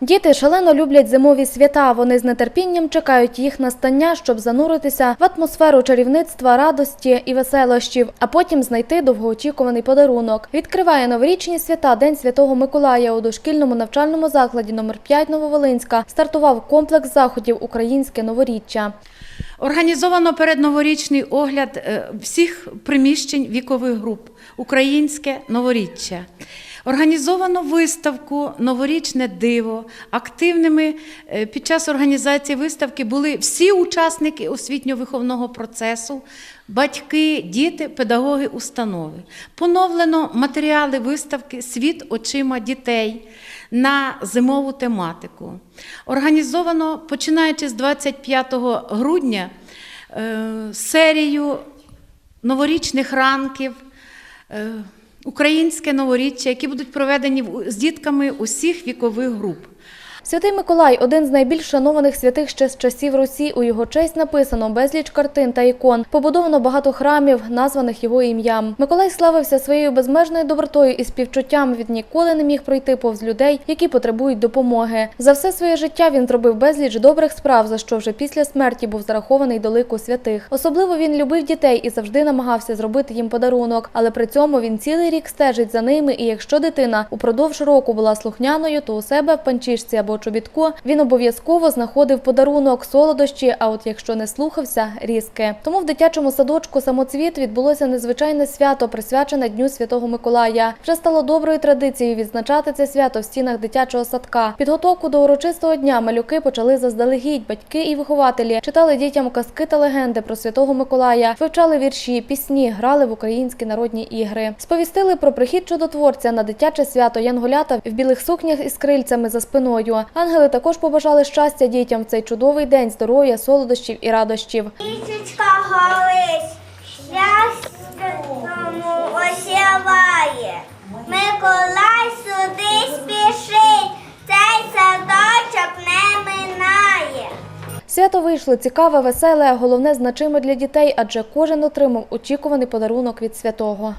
Діти шалено люблять зимові свята. Вони з нетерпінням чекають їх настання, щоб зануритися в атмосферу чарівництва, радості і веселощів, а потім знайти довгоочікуваний подарунок. Відкриває новорічні свята День Святого Миколая у дошкільному навчальному закладі номер 5 Нововолинська. Стартував комплекс заходів Українське новоріччя. Організовано передноворічний огляд е, всіх приміщень вікових груп Українське новоріччя. Організовано виставку Новорічне диво. Активними е, під час організації виставки були всі учасники освітньо-виховного процесу, батьки, діти, педагоги установи. Поновлено матеріали виставки Світ очима дітей на зимову тематику. Організовано, починаючи з 25 грудня, е, серію новорічних ранків. Українське новоріччя, які будуть проведені з дітками усіх вікових груп. Святий Миколай один з найбільш шанованих святих ще з часів Русі. У його честь написано безліч картин та ікон. Побудовано багато храмів, названих його ім'ям. Миколай славився своєю безмежною добротою і співчуттям. Він ніколи не міг пройти повз людей, які потребують допомоги. За все своє життя він зробив безліч добрих справ, за що вже після смерті був зарахований до лику святих. Особливо він любив дітей і завжди намагався зробити їм подарунок. Але при цьому він цілий рік стежить за ними. І якщо дитина упродовж року була слухняною, то у себе в панчішці або чобітку він обов'язково знаходив подарунок, солодощі. А от якщо не слухався, різки. Тому в дитячому садочку самоцвіт відбулося незвичайне свято, присвячене Дню Святого Миколая. Вже стало доброю традицією відзначати це свято в стінах дитячого садка. Підготовку до урочистого дня малюки почали заздалегідь. Батьки і вихователі читали дітям казки та легенди про Святого Миколая, вивчали вірші, пісні, грали в українські народні ігри. Сповістили про прихід чудотворця на дитяче свято Янголята в білих сукнях із крильцями за спиною. Ангели також побажали щастя дітям в цей чудовий день, здоров'я, солодощів і радощів. Лісочка горить, щастя осяває. Миколай сюди спішить, цей садочок не минає. Свято вийшло цікаве, веселе, а головне значиме для дітей, адже кожен отримав очікуваний подарунок від святого.